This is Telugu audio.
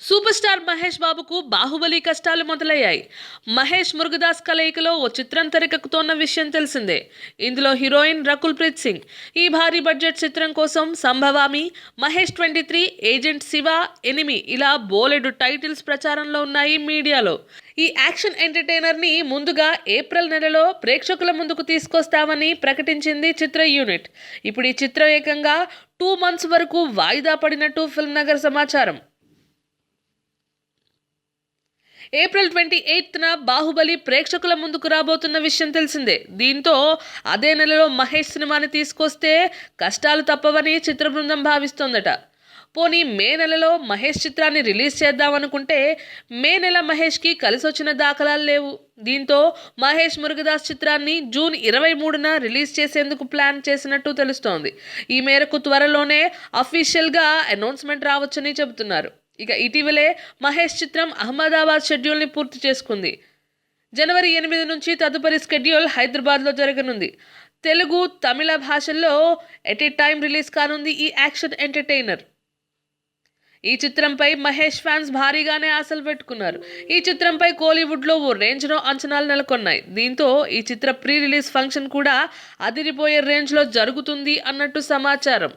సూపర్ స్టార్ మహేష్ బాబుకు బాహుబలి కష్టాలు మొదలయ్యాయి. మహేష్ మురుగదాస్ కలయికలో ఓ చిత్రం తెరకెక్కుతోన్న విషయం తెలిసిందే. ఇందులో హీరోయిన్ రకుల్ ప్రీత్ సింగ్ ఈ భారీ బడ్జెట్ చిత్రం కోసం Sambhavami Mahesh twenty three agent Shiva enemy ఇలా బోలెడు టైటిల్స్ ప్రచారంలో ఉన్నాయి మీడియాలో. ఈ యాక్షన్ ఎంటర్టైనర్ని ముందుగా ఏప్రిల్ నెలలో ప్రేక్షకుల ముందుకు తీసుకొస్తామని ప్రకటించింది చిత్ర యూనిట్. ఇప్పుడు ఈ చిత్రం ఏకంగా టూ మంత్స్ వరకు వాయిదా పడినట్టు ఫిల్మ్ నగర్ సమాచారం. ఏప్రిల్ ట్వంటీ ఎయిత్న బాహుబలి ప్రేక్షకుల ముందుకు రాబోతున్న విషయం తెలిసిందే. దీంతో అదే నెలలో మహేష్ సినిమాని తీసుకొస్తే కష్టాలు తప్పవని చిత్ర బృందం భావిస్తోందట. పోనీ మే నెలలో మహేష్ చిత్రాన్ని రిలీజ్ చేద్దామనుకుంటే మే నెల మహేష్కి కలిసి వచ్చిన దాఖలాలు లేవు. దీంతో మహేష్ మురుగదాస్ చిత్రాన్ని జూన్ ఇరవై మూడున రిలీజ్ చేసేందుకు ప్లాన్ చేసినట్టు తెలుస్తోంది. ఈ మేరకు త్వరలోనే అఫీషియల్గా అనౌన్స్మెంట్ రావచ్చని చెబుతున్నారు. ఇక ఇటీవలే మహేష్ చిత్రం అహ్మదాబాద్ షెడ్యూల్ని పూర్తి చేసుకుంది. జనవరి ఎనిమిది నుంచి తదుపరి షెడ్యూల్ హైదరాబాద్లో జరగనుంది. తెలుగు తమిళ భాషల్లో ఎట్ ఏ టైం రిలీజ్ కానుంది ఈ యాక్షన్ ఎంటర్టైనర్. ఈ చిత్రంపై మహేష్ ఫ్యాన్స్ భారీగానే ఆశలు పెట్టుకున్నారు. ఈ చిత్రంపై కోలీవుడ్లో ఓ రేంజ్లో అంచనాలు నెలకొన్నాయి. దీంతో ఈ చిత్ర ప్రీ రిలీజ్ ఫంక్షన్ కూడా అదిరిపోయే రేంజ్లో జరుగుతుంది అన్నట్టు సమాచారం.